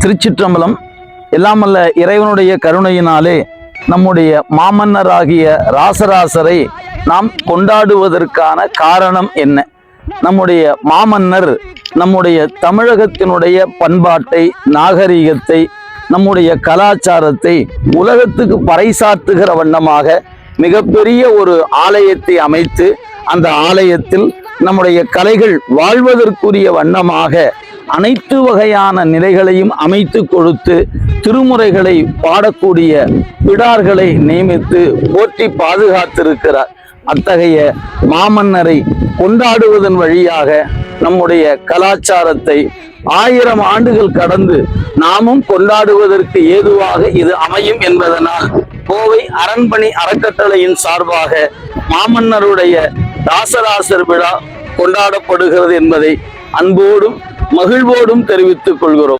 திருச்சிற்றம்பலம் எல்லாமல்ல இறைவனுடைய கருணையினாலே நம்முடைய மாமன்னராகிய ராசராசரை நாம் கொண்டாடுவதற்கான காரணம் என்ன? நம்முடைய மாமன்னர் நம்முடைய தமிழகத்தினுடைய பண்பாட்டை நாகரிகத்தை நம்முடைய கலாச்சாரத்தை உலகத்துக்கு பறைசாற்றுகிற வண்ணமாக மிகப்பெரிய ஒரு ஆலயத்தை அமைத்து அந்த ஆலயத்தில் நம்முடைய கலைகள் வாழ்வதற்குரிய வண்ணமாக அனைத்து வகையான நிலைகளையும் அமைத்து கொடுத்து திருமுறைகளை பாடக்கூடிய பிடார்களை நியமித்து போற்றி பாதுகாத்திருக்கிறார். அத்தகைய மாமன்னரை கொண்டாடுவதன் வழியாக நம்முடைய கலாச்சாரத்தை ஆயிரம் ஆண்டுகள் கடந்து நாமும் கொண்டாடுவதற்கு ஏதுவாக இது அமையும் என்பதனால் கோவை அரண்மனை அறக்கட்டளையின் சார்பாக மாமன்னருடைய ராசராசர் விழா கொண்டாடப்படுகிறது என்பதை அன்போடும் மகிழ்வோடும் தெரிவித்துக் கொள்கிறோம்.